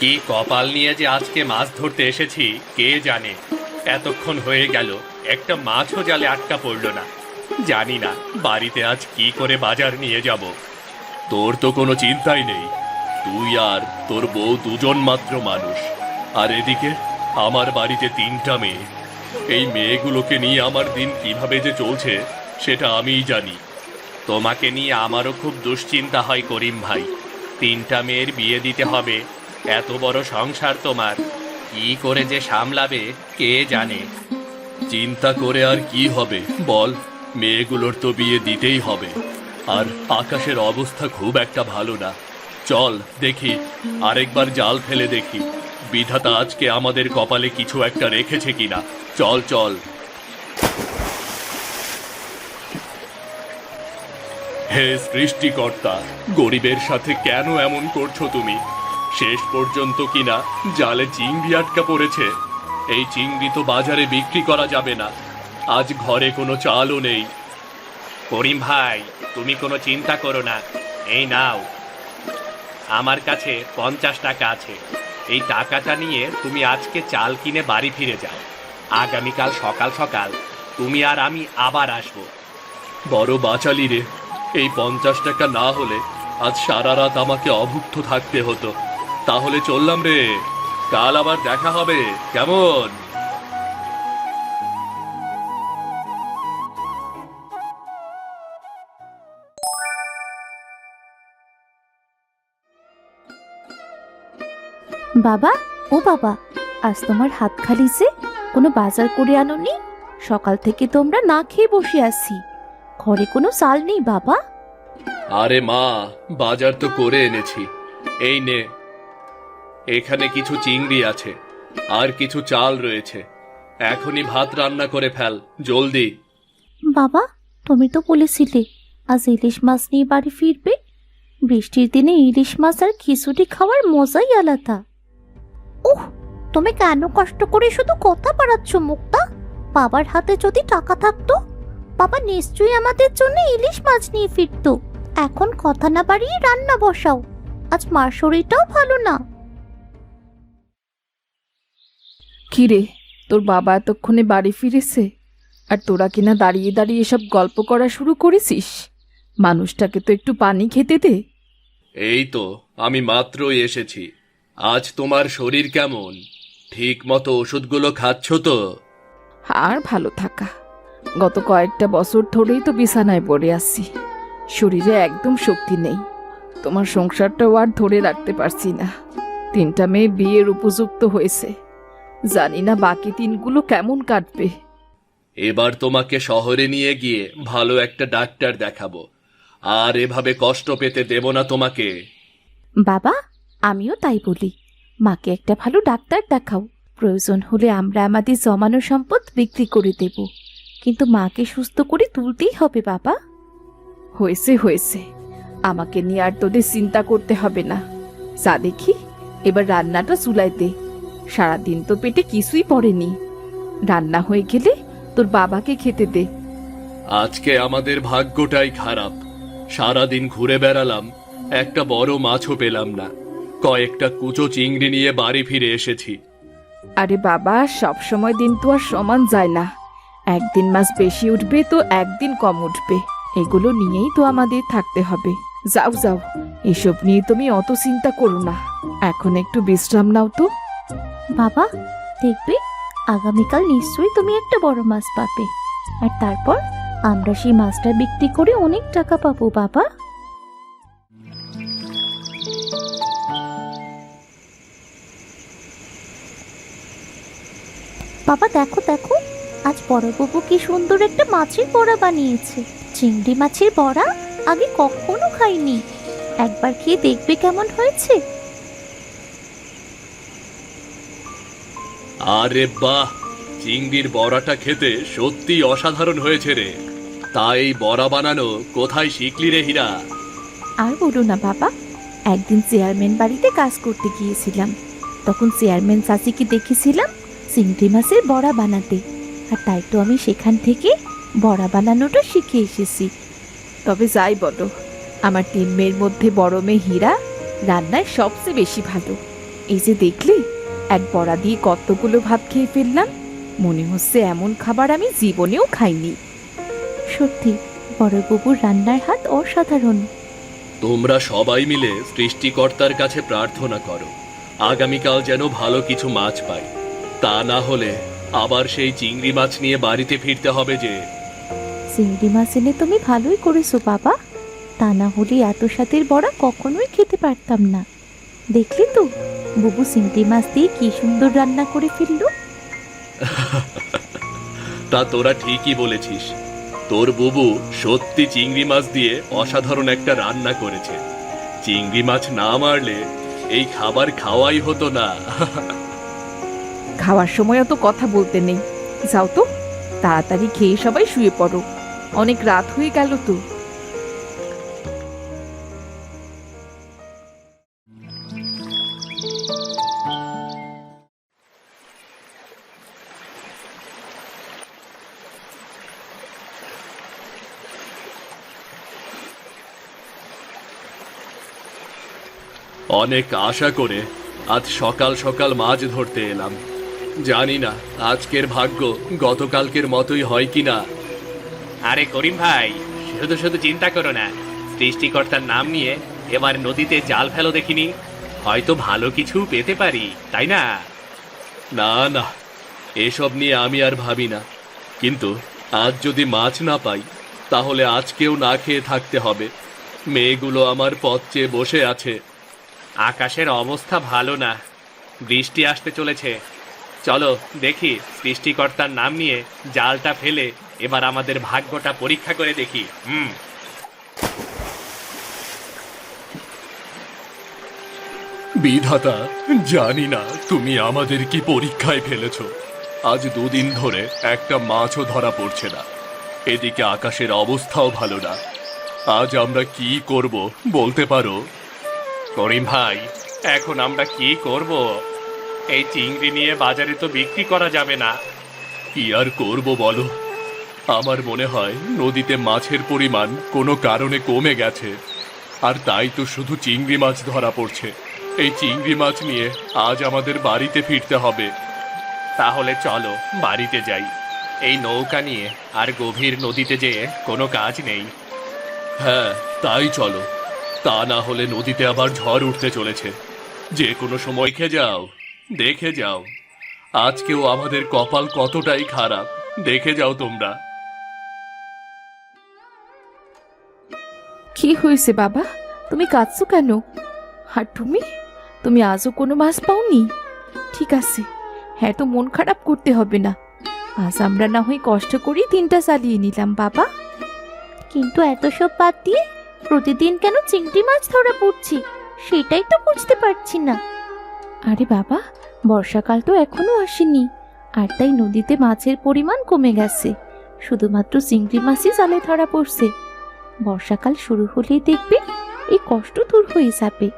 কি কপাল নিয়ে যে আজকে মাছ ধরতে এসেছি, কে জানে? এতক্ষণ হয়ে গেল, একটা মাছও জালে আটকা পড়ল না। জানি না, বাড়িতে আজ কি করে বাজার নিয়ে যাব। তোর তো কোনো চিন্তাই নেই। তুই আর তোর বউ দুজন মাত্র মানুষ। আর এদিকে, আমার বাড়িতে তিনটা মেয়ে। এই মেয়েগুলোকে নিয়ে আমার দিন কীভাবে যে চলছে, সেটা আমিই জানি। তোমাকে নিয়ে আমারও খুব দুশ্চিন্তা হয় করিম ভাই। তিনটা মেয়ের বিয়ে দিতে হবে এত বড় সংসার তোমার। কি করে যে সামলাবে, কে জানে? চিন্তা করে আর কি হবে? বল, মেয়েগুলোর তো বিয়ে দিতেই হবে। আর আকাশের অবস্থা খুব একটা ভালো না। চল, দেখি, আরেকবার জাল ফেলে দেখি। বিধাতা আজকে আমাদের কপালে কিছু একটা রেখেছে কিনা। চল চল। হে সৃষ্টিকর্তা, গরিবের সাথে কেন এমন করছ তুমি? শেষ পর্যন্ত কিনা জালে চিংড়ি আটকা পড়েছে। এই চিংড়ি তো বাজারে বিক্রি করা যাবে না। আজ ঘরে কোনো চালও নেই। করিম ভাই, তুমি কোনো চিন্তা করো না। এই নাও। আমার কাছে পঞ্চাশ টাকা আছে। এই টাকাটা নিয়ে তুমি আজকে চাল কিনে বাড়ি ফিরে যাও। আগামীকাল সকাল সকাল তুমি আর আমি আবার আসব। বড় বাচালি রে, এই পঞ্চাশ টাকা না হলে আজ সারা রাত আমাকে অভুক্ত থাকতে হতো। তাহলে চললাম রে। কাল আবার দেখা হবে কেমন? বাবা ও বাবা আজ তোমার হাত খালি যে কোনো বাজার করে আনোনি? সকাল থেকে তোমরা না খেয়ে বসে আছি। ঘরে কোনো চাল নেই বাবা? আরে মা বাজার তো করে এনেছি। এই নে এখানে কিছু চিংড়ি আছে, আর কিছু চাল রয়েছে। এখনই ভাত রান্না করে ফেল, জলদি। বাবা, তুমি তো বলেছিলে, আজ ইলিশ মাছ নিয়ে বাড়ি ফিরবে। বৃষ্টির দিনে ইলিশ মাছ আর খিচুড়ি খাওয়ার মজাই আলাদা। উহ, তুমি কেন কষ্ট করে শুধু কথা বাড়াচ্ছ, মুক্তা? বাবার হাতে যদি টাকা থাকতো, বাবা নিশ্চয়ই আমাদের জন্য ইলিশ মাছ নিয়ে ফিরতো। এখন কথা না বাড়িয়ে রান্না বসাও। আজ মার শরীরটাও ভালো না। কিরে তোর বাবা এতক্ষণে বাড়ি ফিরেছে? আর তোরা কিনা দাঁড়িয়ে দাঁড়িয়ে এসব গল্প করা শুরু করেছিস? মানুষটাকে তো একটু পানি খেতে দে। এই তো আমি মাত্রই এসেছি। আজ তোমার শরীর কেমন? ঠিক মতো ওষুধগুলো খাচ্ছ তো? আর ভালো থাকা। গত কয়েকটা বছর ধরেই তো বিছানায় পড়ে আছি। শরীরে একদম শক্তি নেই। তোমার সংসারটাও আর ধরে রাখতে পারছি না। তিনটা মেয়ে বিয়ের উপযুক্ত হয়েছে। জানি না বাকি তিনগুলো কেমন কাটবে। এবার তোমাকে শহরে নিয়ে গিয়ে ভালো একটা ডাক্তার দেখাবো। আর এভাবে কষ্ট পেতে দেব না তোমাকে। বাবা আমিও তাই বলি। মাকে একটা ভালো ডাক্তার দেখাও। প্রয়োজন হলে আমরা আমাদের জমানো সম্পদ বিক্রি করে দেব। কিন্তু মাকে সুস্থ করে তুলতেই হবে বাবা। হয়েছে হয়েছে। আমাকে নিয়ে আর তোদের চিন্তা করতে হবে না। যা দেখি এবার রান্নাটা চুলায় দে। সারাদিন তো পেটে কিছুই পড়েনি। রান্না হয়ে গেলে তোর বাবাকে খেতে দে। আজকে আমাদের ভাগ্যটাই খারাপ। সারাদিন ঘুরে বেড়ালাম একটা বড় মাছও পেলাম না। কয়েকটা কুচো চিংড়ি নিয়ে বাড়ি ফিরে এসেছি। আরে বাবা সব সময় দিন তো আর সমান যায় না। একদিন মাছ বেশি উঠবে তো একদিন কম উঠবে। এগুলো নিয়েই তো আমাদের থাকতে হবে। যাও যাও এসব নিয়ে তুমি অত চিন্তা করো না। এখন একটু বিশ্রাম নাও তো। বাবা, দেখবে আগামীকাল নিশ্চয়ই তুমি একটা বড় মাছ পাবে। আর তারপর আমরা সেই মাছটা বিক্রি করে অনেক টাকা পাবো, বাবা। বাবা, দেখো দেখো, আজ বড়বাবু কি সুন্দর একটা মাছের বড়া বানিয়েছে। চিংড়ি মাছের বড়া আগে কখনো খাইনি। একবার খেয়ে দেখবে কেমন হয়েছে। আরে বাহ, চিংড়ির বড়াটা খেতে সত্যি অসাধারণ হয়েছে রে। তাই বড়া বানানো কোথায় শিখলি রে হীরা? আর বলো না বাবা, একদিন চেয়ারম্যান বাড়িতে কাজ করতে গিয়েছিলাম। তখন চেয়ারম্যান চাচিকে দেখেছিলাম চিংড়ি মাছের বড়া বানাতে। আর তাই তো আমি সেখান থেকে বড়া বানানোটা শিখে এসেছি। তবে যাই বলো, আমার তিন মেয়ের মধ্যে বড় মেয়ে হীরা রান্নায় সবচেয়ে বেশি ভালো। এই যে দেখলি এক বড়া দিয়ে কতগুলো ভাত খেয়ে ফেললাম? মনে হচ্ছে এমন খাবার আমি জীবনেও খাইনি। সত্যি বড় বড়বাবুর রান্নার হাত অসাধারণ। তোমরা সবাই মিলে সৃষ্টিকর্তার কাছে প্রার্থনা করো আগামীকাল যেন ভালো কিছু মাছ পাই। তা না হলে আবার সেই চিংড়ি মাছ নিয়ে বাড়িতে ফিরতে হবে যে। চিংড়ি মাছ এনে তুমি ভালোই করেছ বাবা। তা না হলে এত সাথের বড়া কখনোই খেতে পারতাম না। দেখলি তো? বুবু চিংড়ি মাছ দিয়ে কি সুন্দর রান্না করে ফেলল? তা তোরা ঠিকই বলেছিস। তোর বুবু সত্যি চিংড়ি মাছ দিয়ে অসাধারণ একটা রান্না করেছে। চিংড়ি মাছ না মারলে এই খাবার খাওয়াই হতো না। খাওয়ার সময় অত কথা বলতে নেই। যাও তো তাড়াতাড়ি খেয়ে সবাই শুয়ে পড়ো। অনেক রাত হয়ে গেল তো। অনেক আশা করে আজ সকাল সকাল মাছ ধরতে এলাম। জানি না আজকের ভাগ্য গতকালকের মতোই হয় কি না আরে করিম ভাই শুধু শুধু চিন্তা করো না। সৃষ্টিকর্তার নাম নিয়ে এবার নদীতে জাল ফেলো দেখিনি। হয়তো ভালো কিছু পেতে পারি তাই না? না না এসব নিয়ে আমি আর ভাবি না। কিন্তু আজ যদি মাছ না পাই তাহলে আজকেও না খেয়ে থাকতে হবে। মেয়েগুলো আমার পথ চেয়ে বসে আছে। আকাশের অবস্থা ভালো না। বৃষ্টি আসতে চলেছে। চলো দেখি সৃষ্টিকর্তার নাম নিয়ে জালটা ফেলে এবার আমাদের ভাগ্যটা পরীক্ষা করে দেখি। হুম। বিধাতা, জানি না তুমি আমাদের কি পরীক্ষায় ফেলেছো। আজ দুদিন ধরে একটা মাছও ধরা পড়ছে না। এদিকে আকাশের অবস্থাও ভালো না। আজ আমরা কি করব বলতে পারো? করিম ভাই, এখন আমরা কি করব? এই চিংড়ি নিয়ে বাজারে তো বিক্রি করা যাবে না। কি আর করব বলো? আমার মনে হয় নদীতে মাছের পরিমাণ কোনো কারণে কমে গেছে, আর তাই তো শুধু চিংড়ি মাছ ধরা পড়ছে। এই চিংড়ি মাছ নিয়ে আজ আমাদের বাড়িতে ফিরতে হবে। তাহলে চলো বাড়িতে যাই। এই নৌকা নিয়ে আর গভীর নদীতে যেয়ে কোনো কাজ নেই। হ্যাঁ তাই চলো। তা না হলে নদীতে আবার ঝড় উঠতে চলেছে। যে কোনো সময় খেয়ে যাও দেখে যাও। আজকেও আমাদের কপাল কতটাই খারাপ দেখে যাও তোমরা। কি হয়েছে বাবা? তুমি কাঁদছো কেন? আর তুমি? তুমি আজও কোনো মাছ পাওনি? ঠিক আছে হ্যাঁ তো মন খারাপ করতে হবে না। আজ আমরা না হয় কষ্ট করেই দিনটা চালিয়ে নিলাম বাবা। কিন্তু এত সব বাদ দিয়ে প্রতিদিন কেন চিংড়ি মাছ ধরা পড়ছি? সেটাই তো বুঝতে পারছি না। আরে বাবা, বর্ষাকাল তো এখনও আসেনি, আর তাই নদীতে মাছের পরিমাণ কমে গেছে। শুধুমাত্র চিংড়ি মাছই জালে ধরা পড়ছে। বর্ষাকাল শুরু হলেই দেখবে এই কষ্ট দূর হয়ে যাবে।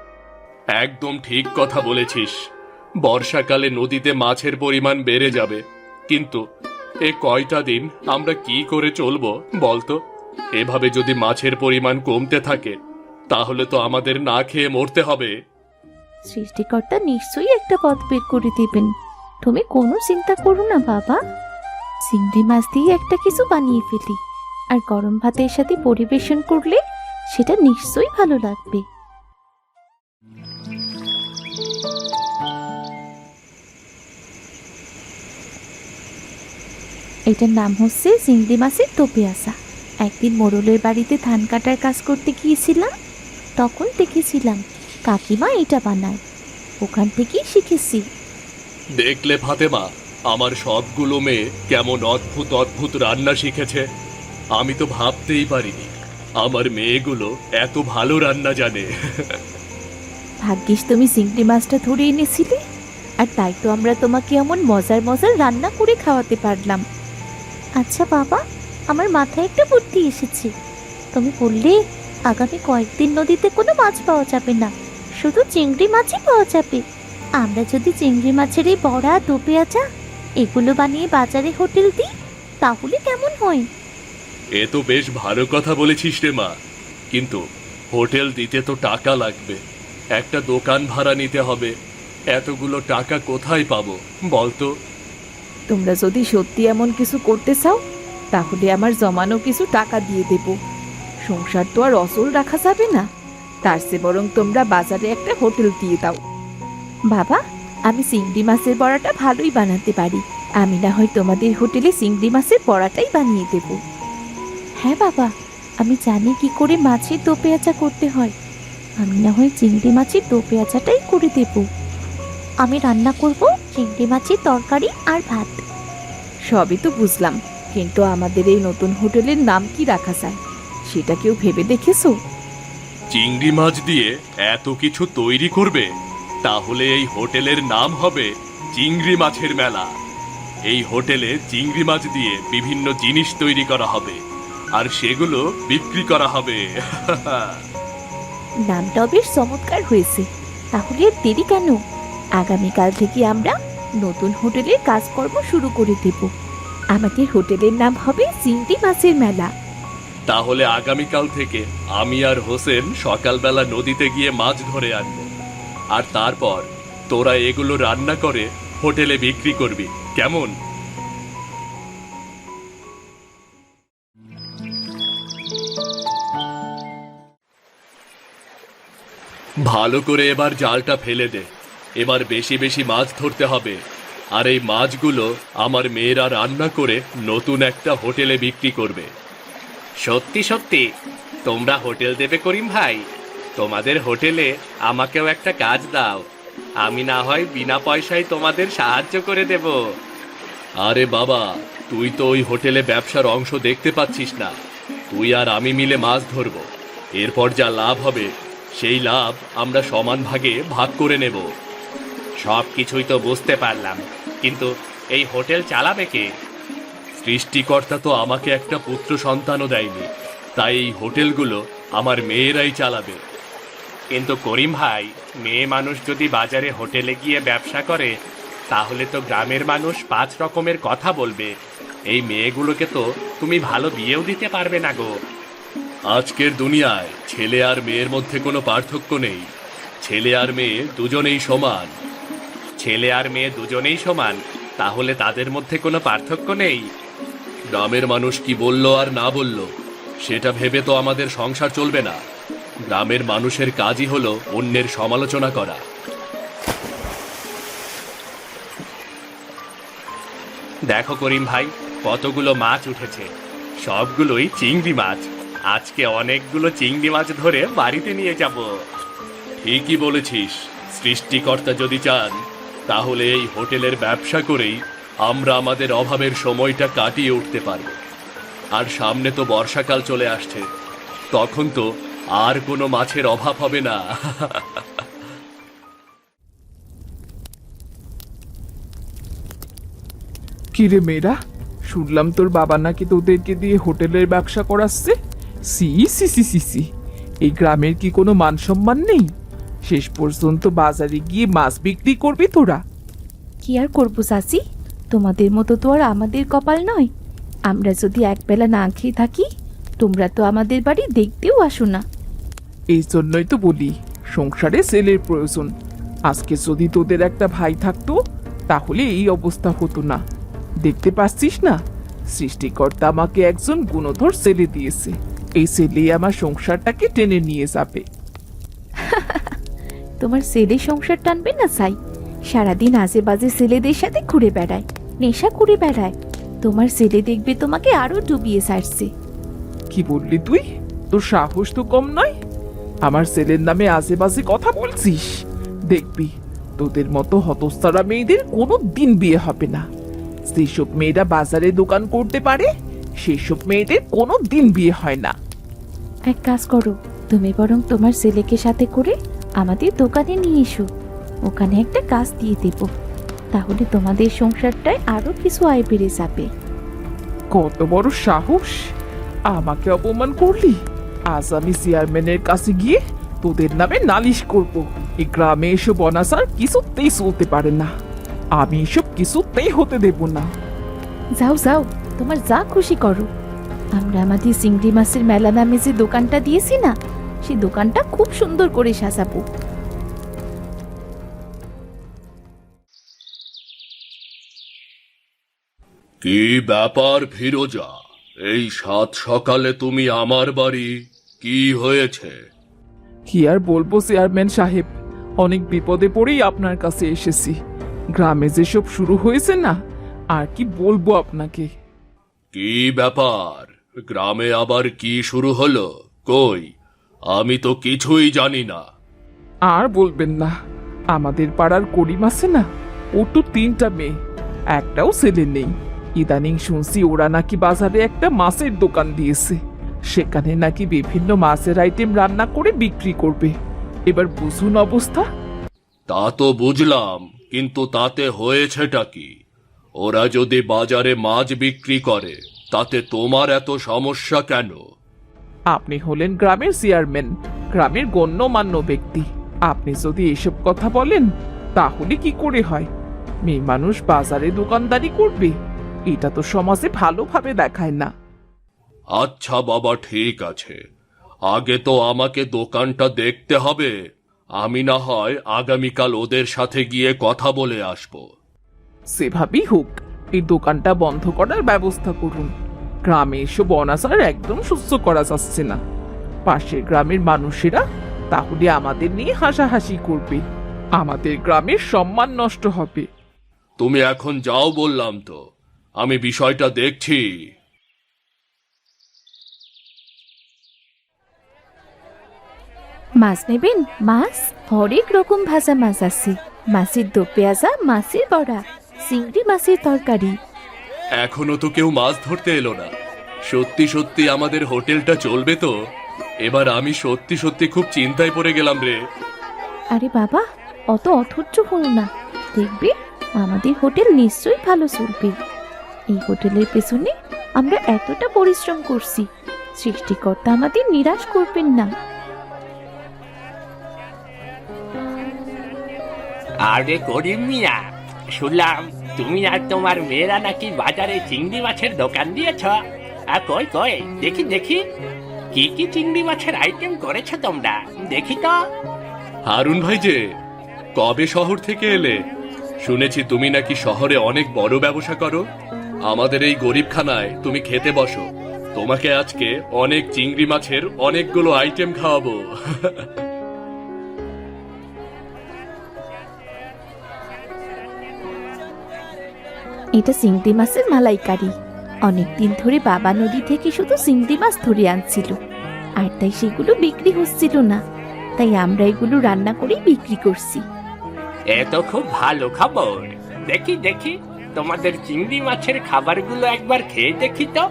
একদম ঠিক কথা বলেছিস। বর্ষাকালে নদীতে মাছের পরিমাণ বেড়ে যাবে। কিন্তু এ কয়টা দিন আমরা কি করে চলবো বলতো? এভাবে যদি মাছের পরিমাণ কমতে থাকে, তাহলে তো আমাদের না খেয়ে মরতে হবে। সৃষ্টিকর্তা নিশ্চয়ই একটা পথ বের করে দেবেন। তুমি কোনো চিন্তা করো না, বাবা। চিংড়ি মাছ দিয়ে একটা কিছু বানিয়ে ফেলি। আর গরম ভাতের সাথে পরিবেশন করলে সেটা নিশ্চয়ই ভালো লাগবে। এটার নাম হচ্ছে চিংড়ি মাছের তোপে আসা। একদিন মোড়লের বাড়িতে ধান কাটার কাজ করতে গিয়েছিলাম তখন দেখেছিলাম কাকিমা এটা বানায়। ওখান থেকেই শিখেছি। দেখলে ফাতেমা আমার সবগুলো মেয়ে কেমন অদ্ভুত অদ্ভুত রান্না শিখেছে। আমি তো ভাবতেই পারিনি আমার মেয়েগুলো এত ভালো রান্না জানে। ভাগ্যিস তুমি চিংড়ি মাছটা ধরে এনেছিলে আর তাই তো আমরা তোমাকে এমন মজার মজার রান্না করে খাওয়াতে পারলাম। আচ্ছা বাবা আমার মাথায় একটা বুদ্ধি এসেছে। তুমি বললে আগামী কয়েকদিন নদীতে কোনো মাছ পাওয়া যাবে না। শুধু চিংড়ি মাছই পাওয়া যাবে। আমরা যদি চিংড়ি মাছের এই বড়া দো পেঁয়াজা এগুলো বানিয়ে বাজারে হোটেল দিই তাহলে কেমন হয়? এ তো বেশ ভালো কথা বলেছিস রে মা। কিন্তু হোটেল দিতে তো টাকা লাগবে। একটা দোকান ভাড়া নিতে হবে। এতগুলো টাকা কোথায় পাবো বলতো? তোমরা যদি সত্যি এমন কিছু করতে চাও তাহলে আমার জমানো কিছু টাকা দিয়ে দেব। সংসার তো আর অচল রাখা যাবে না। তার চেয়ে বরং তোমরা বাজারে একটা হোটেল দিয়ে দাও। বাবা, আমি চিংড়ি মাছের বড়াটা ভালোই বানাতে পারি। আমি না হয় তোমাদের হোটেলে চিংড়ি মাছের বড়াটাই বানিয়ে দেব। হ্যাঁ বাবা, আমি জানি কি করে মাছের দো পেঁয়াজা করতে হয়। আমি না হয় চিংড়ি মাছের দো পেঁয়াজাটাই করে দেব। আমি রান্না করব চিংড়ি মাছের তরকারি আর ভাত। সবই তো বুঝলাম। কিন্তু আমাদের এই নতুন হোটেলের নাম কি রাখা যায়? সেটা কেউ ভেবে দেখেছ? চিংড়ি মাছ দিয়ে এত কিছু তৈরি করবে তাহলে এই হোটেলের নাম হবে চিংড়ি মাছের মেলা। এই হোটেলে চিংড়ি মাছ দিয়ে বিভিন্ন জিনিস তৈরি করা হবে আর সেগুলো বিক্রি করা হবে। নামটাও বেশ চমৎকার হয়েছে। তাহলে আর দেরি কেন? আগামীকাল থেকে আমরা নতুন হোটেলের কাজকর্ম শুরু করে দেব। আমাদের হোটেলের নাম হবে চিংড়ি মাছের মেলা। তাহলে আগামীকাল থেকে আমি আর হোসেন সকালবেলা নদীতে গিয়ে মাছ ধরে আনব। আর তারপর তোরা এগুলো রান্না করে হোটেলে বিক্রি করবি। কেমন? ভালো করে এবার জালটা ফেলে দে। এবার বেশি বেশি মাছ ধরতে হবে। আর এই মাছগুলো আমার মেয়েরা রান্না করে নতুন একটা হোটেলে বিক্রি করবে। সত্যি সত্যি। তোমরা হোটেল দেবে করিম ভাই। তোমাদের হোটেলে আমাকেও একটা কাজ দাও। আমি না হয় বিনা পয়সায় তোমাদের সাহায্য করে দেব। আরে বাবা, তুই তো ওই হোটেলে ব্যবসার অংশ দেখতে পাচ্ছিস না। তুই আর আমি মিলে মাছ ধরবো। এরপর যা লাভ হবে, সেই লাভ আমরা সমান ভাগে ভাগ করে নেব। সব কিছুই তো বুঝতে পারলাম। কিন্তু এই হোটেল চালাবে কে? সৃষ্টিকর্তা তো আমাকে একটা পুত্র সন্তানও দেয়নি। তাই এই হোটেলগুলো আমার মেয়েরাই চালাবে। কিন্তু করিম ভাই, মেয়ে মানুষ যদি বাজারে হোটেলে গিয়ে ব্যবসা করে, তাহলে তো গ্রামের মানুষ পাঁচ রকমের কথা বলবে। এই মেয়েগুলোকে তো তুমি ভালো বিয়েও দিতে পারবে না গো। আজকের দুনিয়ায় ছেলে আর মেয়ের মধ্যে কোনো পার্থক্য নেই। ছেলে আর মেয়ে দুজনেই সমান। ছেলে আর মেয়ে দুজনেই সমান তাহলে তাদের মধ্যে কোনো পার্থক্য নেই। গ্রামের মানুষ কি বলল আর না বলল সেটা ভেবে তো আমাদের সংসার চলবে না। গ্রামের মানুষের কাজই হলো অন্যের সমালোচনা করা। দেখো করিম ভাই কতগুলো মাছ উঠেছে। সবগুলোই চিংড়ি মাছ। আজকে অনেকগুলো চিংড়ি মাছ ধরে বাড়িতে নিয়ে যাব। ঠিকই বলেছিস সৃষ্টিকর্তা যদি চান তাহলে এই হোটেলের ব্যবসা করেই আমরা আমাদের অভাবের সময়টা কাটিয়ে উঠতে পারব। আর সামনে তো বর্ষাকাল চলে আসছে, তখন তো আর কোনো মাছের অভাব হবে না। কিরে মেয়েরা, শুনলাম তোর বাবা নাকি তোদেরকে দিয়ে হোটেলের ব্যবসা করাচ্ছে? সি সি সি সি সি এই গ্রামের কি কোনো মান সম্মান নেই? শেষ পর্যন্ত বাজারে গিয়ে মাছ বিক্রি করবি তোরা। কি আর করব চাচি? তোমাদের মতো তো আর আমাদের কপাল নয়। আমরা যদি একবেলা না খেয়ে থাকি তোমরা তো আমাদের বাড়ি দেখতেও আসো না। এই জন্যই তো বলি সংসারে ছেলের প্রয়োজন। আজকে যদি তোদের একটা ভাই থাকতো তাহলে এই অবস্থা হতো না। দেখতে পাচ্ছিস না? সৃষ্টিকর্তা আমাকে একজন গুণধর ছেলে দিয়েছে। এই ছেলে আমার সংসারটাকে টেনে নিয়ে যাবে। তোমার ছেলে সংসার টানবে না সাই? সারাদিন আজে বাজে ছেলেদের সাথে ঘুরে বেড়ায় নেশা করে বেড়ায়। তোমার ছেলে দেখবে তোমাকে আরও ডুবিয়ে ছাড়ছে। কি বললি তুই? তোর সাহস তো কম নয়? আমার ছেলের নামে আজে বাজে কথা বলছিস? দেখবি তোদের মতো হতস্তারা মেয়েদের কোনো দিন বিয়ে হবে না। যেসব মেয়েরা বাজারে দোকান করতে পারে সেসব মেয়েদের কোনো দিন বিয়ে হয় না। এক কাজ করো তুমি বরং তোমার ছেলেকে সাথে করে আমাদের দোকানে নিয়ে এসো। ওখানে একটা কাজ দিয়ে দেব। তাহলে তোমাদের সংসারটায় আরও কিছু আয় বেড়ে যাবে। কত বড় সাহস! আমাকে অপমান করলি? আজ আমি চেয়ারম্যানের কাছে গিয়ে তোদের নামে নালিশ করব। এই গ্রামে এসব অনাচার কিছুতেই চলতে পারে না। আমি এসব কিছুতেই হতে দেব না। যাও যাও তোমার যা খুশি করো। আমরা আমাদের চিংড়ি মাছের মেলা নামে যে দোকানটা দিয়েছি না সেই দোকানটা খুব সুন্দর করে সাজাবো। কি ব্যাপার ফিরোজা? এই সাত সকালে তুমি আমার বাড়ি কি হয়েছে? কি আর বলব চেয়ারম্যান সাহেব? অনেক বিপদে পড়েই আপনার কাছে এসেছি। গ্রামে যেসব শুরু হয়েছে না আর কি বলব আপনাকে? কি ব্যাপার? গ্রামে আবার কি শুরু হলো? কই? আমি তো কিছুই জানি না। আর বলবেন না আমাদের পাড়ার করিম আছে না? ওর তো তিনটা মেয়ে একটাও ছেলে নেই। ইদানিং শুনছি ওরা নাকি বাজারে একটা মাছের দোকান দিয়েছে। সেখানে নাকি বিভিন্ন মাছের আইটেম রান্না করে বিক্রি করবে। এবার বুঝুন অবস্থা? তা তো বুঝলাম কিন্তু তাতে হয়েছেটা কি? ওরা যদি বাজারে মাছ বিক্রি করে তাতে তোমার এত সমস্যা কেন? আপনি হলেন গ্রামের চেয়ারম্যান গ্রামের গণ্যমান্য ব্যক্তি। আপনি যদি এসব কথা বলেন তাহলে কি করে হয়? মেয়ে মানুষ বাজারে দোকানদারি করবে। এটা তো সমাজে ভালোভাবে দেখায় না। আচ্ছা বাবা ঠিক আছে। আগে তো আমাকে দোকানটা দেখতে হবে। আমি না হয় আগামীকাল ওদের সাথে গিয়ে কথা বলে আসব। সেভাবেই হোক এই দোকানটা বন্ধ করার ব্যবস্থা করুন। গ্রামে এসব অনাচার একদম সুস্থ করা যাচ্ছে না। পাশের গ্রামের মানুষেরা তাহলে আমাদের নিয়ে হাসাহাসি করবে। আমাদের গ্রামের সম্মান নষ্ট হবে। তুমি এখন যাও বললাম তো আমি বিষয়টা দেখছি। মাছ নেবেন? মাছ? হরেক রকম ভাজা মাছ আছে। মাছের দো পেঁয়াজা মাছের বড়া চিংড়ি মাছের তরকারি। এখনও তো কেউ মাছ ধরতে এলো না। সত্যি সত্যি আমাদের হোটেলটা চলবে তো? এবার আমি সত্যি সত্যি খুব চিন্তায় পড়ে গেলাম রে। আরে বাবা অত অধৈর্য হল না। দেখবে আমাদের হোটেল নিশ্চয়ই ভালো চলবে। এই হোটেলের পেছনে আমরা এতটা পরিশ্রম করছি সৃষ্টিকর্তা আমাদের নিরাশ করবেন না। আরে করিম মিয়া শুনলাম তুমি আর তোমার মেয়েরা নাকি বাজারে চিংড়ি মাছের দোকান দিয়েছ? আর কই কই, দেখি দেখি। কি কি চিংড়ি মাছের আইটেম করেছ তোমরা? দেখি তো। হারুন ভাই যে, কবে শহর থেকে এলে? শুনেছি তুমি নাকি শহরে অনেক বড় ব্যবসা করো। আমাদের এই গরিবখানায় তুমি খেতে বসো। তোমাকে আজকে অনেক চিংড়ি মাছের অনেকগুলো আইটেম খাওয়াবো। এটা চিংড়ি মাছের মালাইকারি। অনেকদিন ধরে বাবা নদী থেকে শুধু চিংড়ি মাছ ধরে আনছিল। আর তাই সেগুলো বিক্রি হচ্ছিল না। তাই আমরা এগুলো রান্না করেই বিক্রি করছি। এ তো খুব ভালো খবর। দেখি দেখি, তোমাদের চিংড়ি মাছের খাবারগুলো একবার খেয়ে দেখি তো।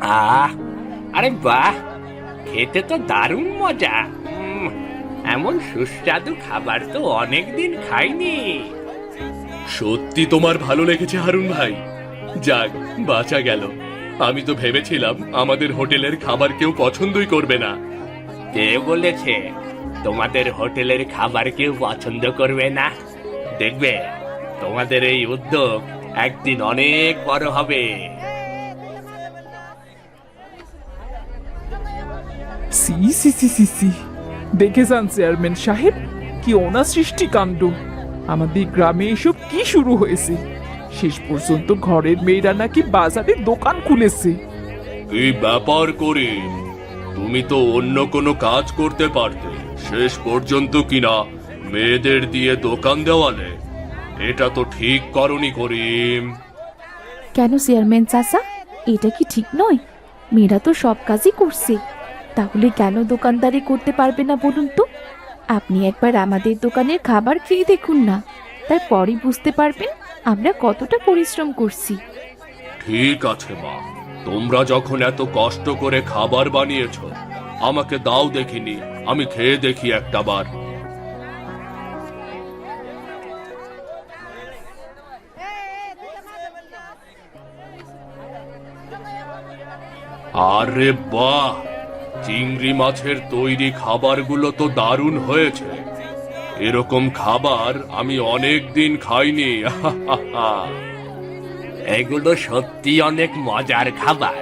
আহ, আরে বাহ, খেতে তো দারুণ মজা। এমন সুস্বাদু খাবার তো অনেকদিন খাইনি। সত্যি তোমার ভালো লেগেছে হারুন ভাই। যাক বাঁচা গেল। আমি তো ভেবেছিলাম আমাদের হোটেলের খাবার কেউ পছন্দই করবে না। কে বলেছে তোমাদের হোটেলের খাবার কেউ পছন্দ করবে না। দেখবে তোমাদের এই উদ্যোগ একদিন অনেক বড় হবে। সি সি সি সি সি। দেখে যান চেয়ারম্যান সাহেব? কি অনাসৃষ্টি কাণ্ড? আমাদের গ্রামে এসব কি শুরু হয়েছে? শেষ পর্যন্ত ঘরের মেয়েরা নাকি বাজারে দোকান খুলেছে। কি ব্যাপার করি তুমি তো অন্য কোনো কাজ করতে পারতে। শেষ পর্যন্ত কিনা মেয়েদের দিয়ে দোকান দেওয়ালে? এটা তো ঠিক করনি করিম। কেন চেয়ারম্যান চাচা? এটা কি ঠিক নয়? মেয়েরা তো সব কাজই করছে। তাহলে কেন দোকানদারি করতে পারবে না বলুন তো? আপনি একবার আমাদের দোকানের খাবার খেয়ে দেখুন না। তারপরই বুঝতে পারবেন আমরা কতটা পরিশ্রম করছি। ঠিক আছে, মা। তোমরা যখন এত কষ্ট করে খাবার বানিয়েছ, আমাকে দাও দেখিনি। আমি খেয়ে দেখি একটা বার। আরে বাহ! চিংড়ি মাছের তৈরি খাবারগুলো তো দারুণ হয়েছে। এরকম খাবার আমি অনেক দিন খাইনি। এগুলো সত্যি অনেক মজার খাবার।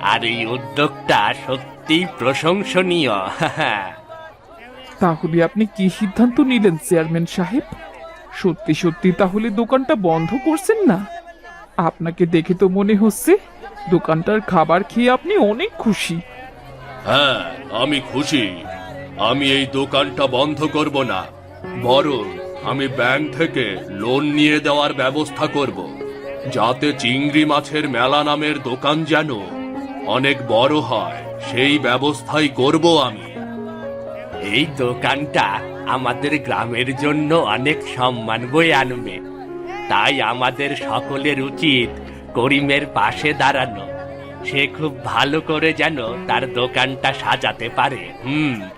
আর এই উদ্যোগটা সত্যি প্রশংসনীয়। তাহলে আপনি কি সিদ্ধান্ত নিলেন চেয়ারম্যান সাহেব? সত্যি সত্যি তাহলে দোকানটা বন্ধ করছেন না? আপনাকে দেখে তো মনে হচ্ছে দোকানটার খাবার খেয়ে আপনি অনেক খুশি। হ্যাঁ আমি খুশি। আমি এই দোকানটা বন্ধ করব না। বরং আমি ব্যাংক থেকে লোন নিয়ে দেওয়ার ব্যবস্থা করব, যাতে চিংড়ি মাছের মেলা নামের দোকান যেন অনেক বড় হয়। সেই ব্যবস্থাই করব আমি। এই দোকানটা আমাদের গ্রামের জন্য অনেক সম্মান বয়ে আনবে। তাই আমাদের সকলের উচিত করিমের পাশে দাঁড়ানো। সে খুব ভালো করে যেন তার দোকানটা সাজাতে পারে। হুম।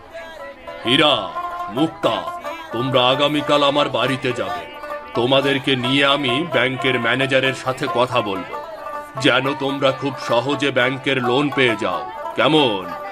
হীরা, মুক্তা, তোমরা আগামীকাল আমার বাড়িতে যাবে। তোমাদেরকে নিয়ে আমি ব্যাংকের ম্যানেজারের সাথে কথা বলব। যেন তোমরা খুব সহজে ব্যাংকের লোন পেয়ে যাও। কেমন?